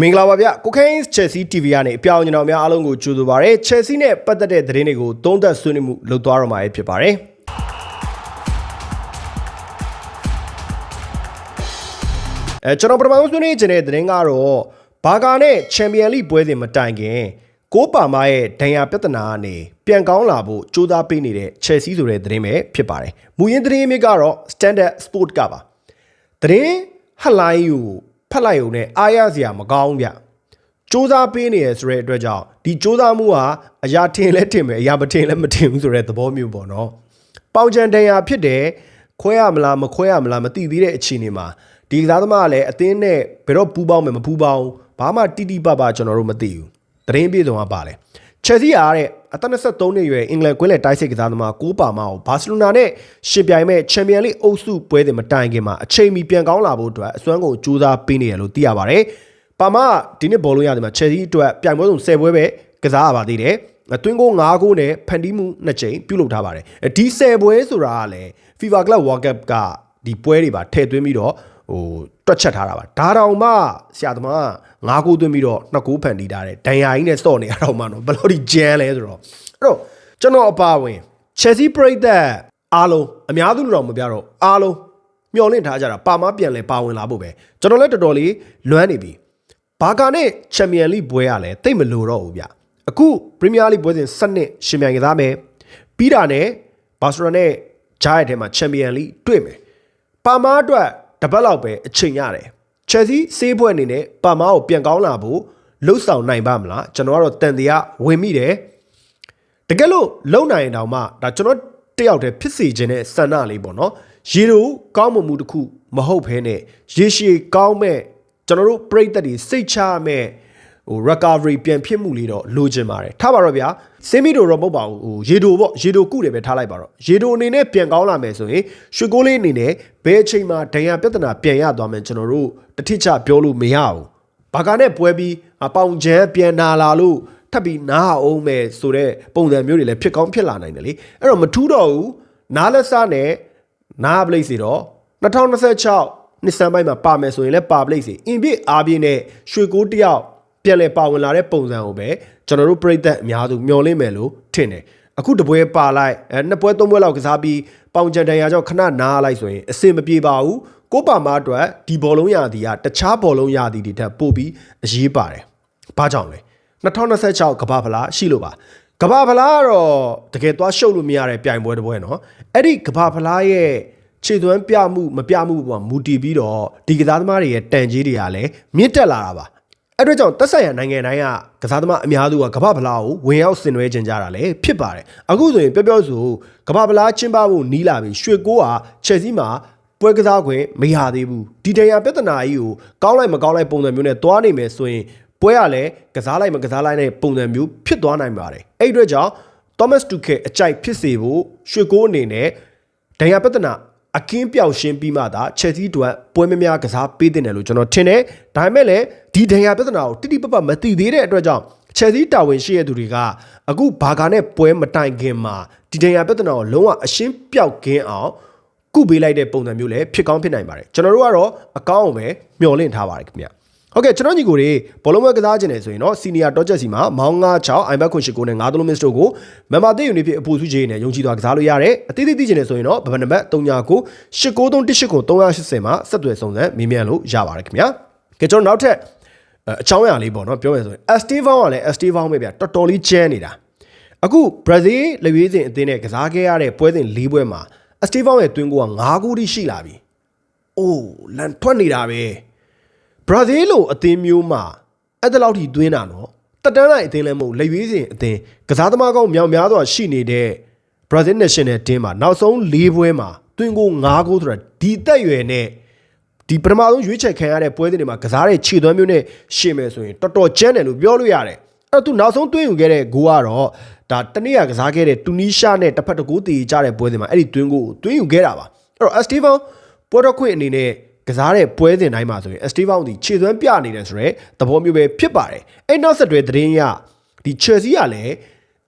မင်္ဂလာပါဗျကိုခိုင်း Chelsea TV ကနေအပြောင်းကျွန်တော်များအားလုံးကိုကြိုဆိုပါရစေ Chelsea နဲ့ပတ်သက်တဲ့သတင်းတွေကိုသုံးသပ်ဆွေးနွေးမှုလုပ်သွားတော့မှာဖြစ်ပါတယ်အဲကျွန်တော်ပထမဆုံးဆွေးနွေးချင်တဲ့သတင်းကတော့ဘာကာနဲ့ချန်ပီယံလိပွဲစဉ်မတိုင်ခင်ကိုပါမာရဲ့ဒဏ်ရာပြဿနာကနေပြန်ကောင်းလာဖို့ကြိုးစားပေးနေတဲ့ Chelsea ဆိုတဲ့သတင်းပဲဖြစ်ပါတယ်။မူရင်းသတင်းအမြစ်ကတော့ Standard Sport ကပါ။သတင်းဟက်လိုင်းကို ဖတ်လိုက်ုံနဲ့အားရစရာမကောင်းဗျ။စူးစမ်းပေးနေရဆိုတဲ့အတွက်ကြောင့်ဒီစူးစမ်းမှုဟာအရာထင်လဲထင်မယ်အရာမထင်လဲမထင်ဘူးဆိုတဲ့သဘောမျိုးပေါ့နော်။ပေါင်ချန်တန်ရာဖြစ်တယ်ခွဲရမလားမခွဲရမလားမသိသေးတဲ့အခြေအနေမှာဒီကစားသမားကလည်းအသင်းနဲ့ဘယ်တော့ပူးပေါင်းမယ်မပူးပေါင်းဘာမှတိတိပပကျွန်တော်တို့မသိဘူး။သတင်းပြေဆုံးကပါလေ။ Chelsea အားတဲ့ အသက်23နှစ်အရွယ်အင်္ဂလန်ကွင်းလယ်တိုက်စစ်ကစားသမားကိုပါမာကိုဘာစီလိုနာနဲ့ရှင်ပြိုင်မဲ့ချန်ပီယံလိအုပ်စုပွဲစဉ်မတိုင်ခင်မှာအချိန်မီပြန်ကောင်းလာဖို့အတွက်အစွမ်းကုန်ကြိုးစားပေးနေရလို့သိရပါတယ်။ပါမာဒီနှစ်ဘောလုံးရတယ်မှာ Chelsea အတွက်ပြိုင်ပွဲဆုံး10ပွဲပဲကစားရပါသေးတယ်။အတွင်းကို9ဂိုးနဲ့ဖန်တီးမှု2ကြိမ်ပြုလုပ်ထားပါတယ်။ဒီ10ပွဲဆိုတာကလည်း FIFA Club World Cup ကဒီပွဲတွေပါထည့်သွင်းပြီးတော့ ဟိုတွက်ချက်ထားတာပါဒါတောင်မှဆရာသမားငါးကိုသွင်းပြီးတော့နှစ်ကိုဖန်တီးထားတယ်ဒန်ယာကြီးနဲ့စော့နေရတော့မှတော့ဘယ်လိုဒီဂျန်လဲဆိုတော့အဲ့တော့ကျွန်တော်အပါဝင် Chelsea ပရိသတ်အားလုံးအများစုလို့တော့မပြတော့အားလုံးမျှော်လင့်ထားကြတာပါမပြန်လဲပါဝင်လာဖို့ပဲကျွန်တော်လည်းတော်တော်လေးလွမ်းနေပြီဘာကာနဲ့ချန်ပီယံလိပွဲရလဲတိတ်မလို့တော့ဘူးဗျအခုပရီးမီးယားလိပွဲစဉ်7နှစ်ရှင်ပြိုင်ကစားမယ်ပြီးတာနဲ့ဘာစီလိုနာနဲ့ဂျားရဲ့ထဲမှာချန်ပီယံလိတွေ့မယ်ပါမာအတွက် တပတ်လောက်ပဲအချိန်ရတယ်။ Chelsea စေးပွဲအနေနဲ့ပါမာကိုပြန်ကောင်းလာဖို့လှုပ်ဆောင်နိုင်ပါမလားကျွန်တော်ကတော့တန်တရားဝင်မိတယ်။တကယ်လို့လုံနိုင်တောင်မှဒါကျွန်တော်တယောက်တည်းဖြစ်စီခြင်းနဲ့ဆန္ဒလေးပေါ့နော်။ရေတို့ကောင်းမမှုတစ်ခုမဟုတ်ဘဲနဲ့ရေရှည်ကောင်းမဲ့ကျွန်တော်တို့ပြိတ္တတွေစိတ်ချမဲ့ ဟို recovery ပြန်ဖြစ်မှုလေးတော့လိုချင်ပါတယ်ထားပါတော့ဗျာစင်မီတို့တော့မဟုတ်ပါဘူးဟိုရေဒိုပေါ့ရေဒိုကုတယ်ပဲထားလိုက်ပါတော့ရေဒိုအနေနဲ့ပြန်ကောင်းလာမယ်ဆိုရင်ရွှေကိုးလေးအနေနဲ့ဘယ်အချိန်မှာဒဏ်ရာပြဿနာပြန်ရသွားမယ်ကျွန်တော်တို့တတိချပြောလို့မရဘူးဘာကာနဲ့ပွဲပြီးပေါင်ချမ်းပြန်နာလာလို့ထပ်ပြီးနားအောင်မယ်ဆိုတဲ့ပုံစံမျိုးတွေလည်းဖြစ်ကောင်းဖြစ်လာနိုင်တယ်လေအဲ့တော့မထူးတော့ဘူးနားလက်စားနဲ့နားပလိတ်စီတော့2026နှစ်စမ်းပိုင်းမှာပါမယ်ဆိုရင်လည်းပါပလိတ်စီအင်ပြည့်အားပြည့်နဲ့ရွှေကိုးတယောက် ပြန်လဲပါဝင်လာတဲ့ပုံစံကိုပဲကျွန်တော်တို့ပြည်သက်အများစုမျှော်လင့်မယ်လို့ထင်တယ်အခုတပွဲပါလိုက်အဲနှစ်ပွဲသုံးပွဲလောက်ကစားပြီးပေါင်ချန်တန်ရာကြောင့်ခဏနားလိုက်ဆိုရင်အဆင်မပြေပါဘူးကိုပါမာအတွက်ဒီဘောလုံးရာသီကတခြားဘောလုံးရာသီတွေထက်ပိုပြီးအရေးပါတယ်ဘာကြောင့်လဲ2026ကမ္ဘာဖလားရှိလို့ပါကမ္ဘာဖလားကတော့တကယ်သွားရှုပ်လို့မရတဲ့ပြိုင်ပွဲတစ်ပွဲနော်အဲ့ဒီကမ္ဘာဖလားရဲ့ခြေသွမ်းပြမှုမပြမှုပေါ်မူတည်ပြီးတော့ဒီကစားသမားတွေရဲ့တန်ကြီးတွေကလည်းမြင့်တက်လာတာပါ အဲ့အတွက်ကြောင့်တက်ဆိုင်ရာနိုင်ငံတိုင်းကကစားသမားအများစုကကမ္ဘာဖလားကိုဝင်ရောက်ဆင်နွှဲခြင်းကြတာလည်းဖြစ်ပါတယ်အခုဆိုရင်ပြောပြောဆိုကမ္ဘာဖလားကျင်းပဖို့နီးလာပြီရွှေကိုးကချက်စီမှာပွဲကစားခွင့်မရသေးဘူးဒီတရားပြဿနာကြီးကိုကောင်းလိုက်မကောင်းလိုက်ပုံစံမျိုးနဲ့သွားနိုင်မယ်ဆိုရင်ပွဲကလည်းကစားလိုက်မကစားလိုက်တဲ့ပုံစံမျိုးဖြစ်သွားနိုင်ပါတယ်အဲ့အတွက်ကြောင့် Thomas Tuchel အကြိုက်ဖြစ်စေဖို့ရွှေကိုးအနေနဲ့ဒဏ်ရာပြဿနာ အခင်းပြောက်ရှင်းပြီးမှသာချက်စီတွက်ပွဲမများကစားပေးတဲ့တယ်လို့ကျွန်တော်ထင်တယ်ဒါပေမဲ့လည်းဒီဒဏ်ရာပြဿနာကိုတိတိပပမသိသေးတဲ့အတွက်ကြောင့်ချက်စီတာဝန်ရှိရတဲ့သူတွေကအခုဘာကာနဲ့ပွဲမတိုင်ခင်မှာဒီဒဏ်ရာပြဿနာကိုလုံးဝအရှင်းပြောက်ကင်းအောင်ကုပေးလိုက်တဲ့ပုံစံမျိုးလည်းဖြစ်ကောင်းဖြစ်နိုင်ပါတယ်ကျွန်တော်တို့ကတော့အကောင့်ကိုပဲမျှော်လင့်ထားပါတယ်ခင်ဗျ ဟုတ်ကဲ့ကျွန်တော်ညီကိုတွေဘောလုံးပွဲကစားခြင်းနေဆိုရင်တော့စီနီယာတော့ချက်စီမှာမောင်း96 iPad ခွန်ရှိကိုနဲ့9သလုံးမစ်တို့ကိုမမသိယူနေဖြစ်အပူစုကြီးနဲ့ယုံကြည်စွာကစားလို့ရတယ်အသေးသေးသိခြင်းနေဆိုရင်တော့ဗဗနံပါတ်39 8938 380မှာဆက်သွယ်စုံစမ်းမေးမြန်းလို့ရပါတယ်ခင်ဗျာကဲကျွန်တော်နောက်ထပ်အချောင်းအရာလေးပေါ့နော်ပြောမယ်ဆိုရင် Estevao ကလည်း Estevao ပဲဗျတော်တော်လေးကျန်းနေတာအခု Brazil လက်ရွေးစင်အသင်းနဲ့ကစားခဲ့ရတဲ့ပွဲစဉ်၄ပွဲမှာ Estevao ရဲ့တွင်းကိုက9ဂိုးထိရှိလာပြီ။အိုးလန်ထွက်နေတာပဲ။ Brazil လိုအသင်းမျိုးမှာအဲ့ဒါလောက်ထိတွင်းတာနော်။တက်တန်းလိုက်အသင်းလည်းမဟုတ်လက်ရွေးစင်အသင်းကစားသမားကောင်းမြောက်များစွာရှိနေတဲ့ Brazil National Team မှာနောက်ဆုံး၄ပွဲမှာတွင်းကို9ဂိုးဆိုတာဒီတက်ရွယ်နဲ့ဒီပထမဆုံးရွေးချယ်ခံရတဲ့ပွဲစဉ်တွေမှာကစားတဲ့ခြေသွမ်းမျိုးနဲ့ရှင်းမယ်ဆိုရင်တော်တော်ကျန်းတယ်လို့ပြောလို့ရတယ်။အဲ့တော့သူနောက်ဆုံးတွင်းယူခဲ့တဲ့ဂိုးကတော့ဒါတနေ့ကကစားခဲ့တဲ့တူနီးရှားနဲ့တစ်ဖက်တစ်ကိုးတည်ကြတဲ့ပွဲစဉ်မှာအဲ့ဒီတွင်းကိုတွင်းယူခဲ့တာပါ။အဲ့တော့ Estevan ပွဲတော်ခွင့်အနေနဲ့ ကစားတဲ့ပွဲစဉ်တိုင်းမှာဆိုရင် Estevan ဒီခြေသွမ်းပြနေတယ်ဆိုတော့သဘောမျိုးပဲဖြစ်ပါတယ်။အဲ့နောက်ဆက်တွဲသတင်းရဒီ Chelsea ကလည်း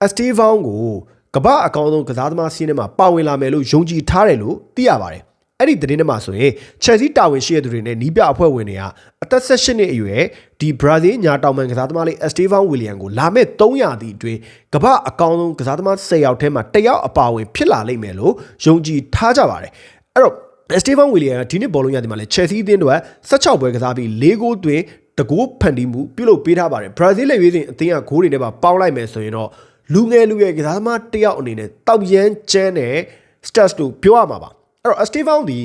Estevan ကိုကမ္ဘာအကောင်းဆုံးကစားသမားစီးထဲမှာပါဝင်လာမယ်လို့ယုံကြည်ထားတယ်လို့သိရပါတယ်အဲ့ဒီသတင်းထဲမှာဆိုရင် Chelsea တာဝန်ရှိတဲ့သူတွေနဲ့နီးပြအဖွဲ့ဝင်တွေကအသက်16နှစ်အရွယ်ဒီဘရာဇီးညာတောင်ပန်ကစားသမားလေး Estevan William ကိုလာမဲ့300တီအတွင်းကမ္ဘာအကောင်းဆုံးကစားသမား10ယောက်ထဲမှာတစ်ယောက်အပါအဝင်ဖြစ်လာလိမ့်မယ်လို့ယုံကြည်ထားကြပါတယ်အဲ့တော့ Estevan William ကဒီနှစ်ဘောလုံးရသည်မှာလဲ Chelsea အသင်းတို့16ပွဲကစားပြီး4ဂိုးသွင်းတကူဖန်တီးမှုပြုလုပ်ပေးထားပါတယ်ဘရာဇီးလက်ရွေးစင်အသင်းကဂိုးတွေနဲ့ပါပေါင်းလိုက်မယ်ဆိုရင်တော့လူငယ်လူငယ်ကစားသမားတစ်ယောက်အနေနဲ့တောက်ရမ်းကျန်းတဲ့ stats တို့ပြောရမှာပါအဲ့တော့ Estevan ဒီ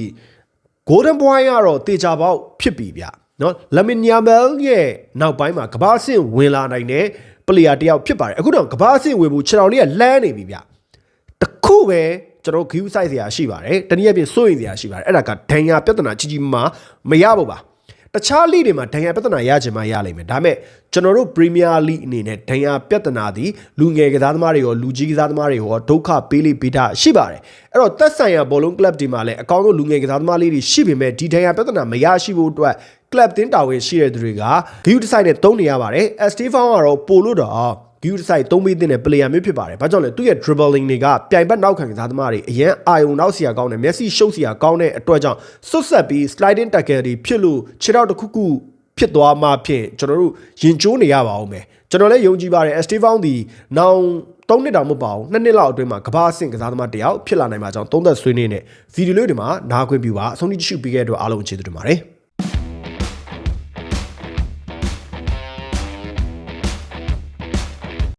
Golden Boy ကတော့တေချာပေါက်ဖြစ်ပြီဗျနော်လမင်နီယာမယ်ရဲ့နောက်ပိုင်းမှာကမ္ဘာအဆင့်ဝင်လာနိုင်တဲ့ပလေယာတစ်ယောက်ဖြစ်ပါတယ်အခုတော့ကမ္ဘာအဆင့်ဝင်ဖို့ခြေတော်လေးကလမ်းနေပြီဗျတခုပဲ ကျွန်တော် view site စရာရှိပါတယ်တနည်းအားဖြင့်စိုးရင်စရာရှိပါတယ်အဲ့ဒါကဒဏ်ရာပြဿနာကြီးကြီးမားမရဘူးပါတခြားလိတွေမှာဒဏ်ရာပြဿနာရချင်မှရလိမ့်မယ်ဒါပေမဲ့ကျွန်တော်တို့ Premier League အနေနဲ့ဒဏ်ရာပြဿနာသည်လူငယ်ကစားသမားတွေရောလူကြီးကစားသမားတွေရောဒုက္ခပေးလိပေးတာရှိပါတယ်အဲ့တော့သက်ဆိုင်ရာဘောလုံး club တွေမှာလည်းအကောင်းဆုံးလူငယ်ကစားသမားလေးတွေရှိပေမဲ့ဒီဒဏ်ရာပြဿနာမရရှိဖို့အတွက် club တင်းတာဝန်ရှိတဲ့သူတွေက view site နဲ့တုံးနေရပါတယ် Estefan ကတော့ပို့လို့တော့ view site သုံးပေးတဲ့ player မျိုးဖြစ်ပါတယ်။ဘာကြောင့်လဲသူ့ရဲ့ dribbling တွေကပြိုင်ဘက်နောက်ခံကစားသမားတွေအရင်အာယုံနောက်စီယာကောင်းတယ်မျက်စိရှုပ်စီယာကောင်းတဲ့အတွက်ကြောင့်စွတ်ဆက်ပြီး sliding tackle တွေဖြစ်လို့ခြေထောက်တစ်ခုခုဖြစ်သွားမှဖြင့်ကျွန်တော်တို့ရင်ကျိုးနေရပါအောင်မယ်။ကျွန်တော်လည်းယုံကြည်ပါတယ် Estefan ဒီနောင်၃နှစ်တောင်မပေါ့ဘူးနှစ်နှစ်လောက်အတွင်းမှာကမ္ဘာအဆင့်ကစားသမားတယောက်ဖြစ်လာနိုင်မှာကြောင်းသုံးသက်ဆွေးနွေးနေဗီဒီယိုလေးတွေမှာနားခွင့်ပြုပါအဆုံးထိကြည့်ရှုပေးခဲ့တဲ့အတွက်အားလုံးကျေးဇူးတင်ပါတယ်။